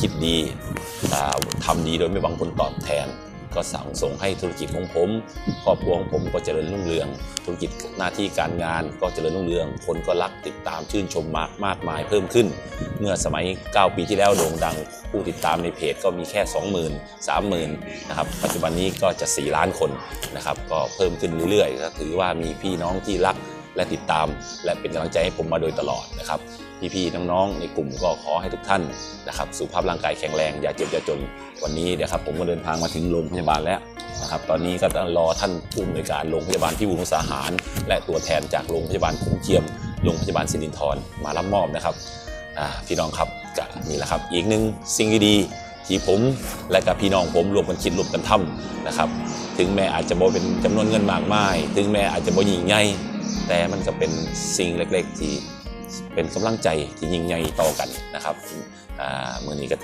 คิดดีอ่าทำดีโดยไม่หวังผลตอบแทน ก็สั่งส่งให้ธุรกิจของผมครอบครัวของผมก็เจริญรุ่งเรือง ธุรกิจหน้าที่การงานก็เจริญรุ่งเรือง คนก็รักติดตามชื่นชมมากมากมายเพิ่มขึ้น เมื่อสมัย 9 ปีที่แล้วโด่งดัง ผู้ติดตามในเพจก็มีแค่ 20,000 30,000นะครับปัจจุบันนี้ก็จะ 4 ล้านคนนะครับก็เพิ่มขึ้นเรื่อยๆก็ถือว่ามีพี่น้องที่รัก และติดตาม และเป็นกำลังใจให้ผมมาโดยตลอดนะครับพี่ๆน้องๆในกลุ่มก็ขอให้ทุกท่านนะครับสุขภาพร่างกายแข็งแรงอย่าเจ็บอย่าจนวันนี้นะครับผมก็เดินทางมาถึงโรงพยาบาลแล้วนะครับตอนนี้ก็ต้องรอท่านผู้อำนวยการโรงพยาบาลพิบูลสาหาร และตัวแทนจากโรงพยาบาลขุนเจียมโรงพยาบาลสิรินธรมารับมอบนะครับพี่น้องครับก็นี่แหละครับอีกหนึ่งสิ่งดีๆที่ผมและกับพี่น้องผมรวมกันคิดรวมกันทำนะครับ ถึงแม้อาจจะบ่เป็นจำนวนเงินมากมาย ถึงแม้อาจจะบ่ยิ่งใหญ่ แต่มันก็เป็นสิ่งเล็กๆที่เป็นกำลังใจที่ยิ่งใหญ่ต่อกันนะครับเมื่อนี้ก็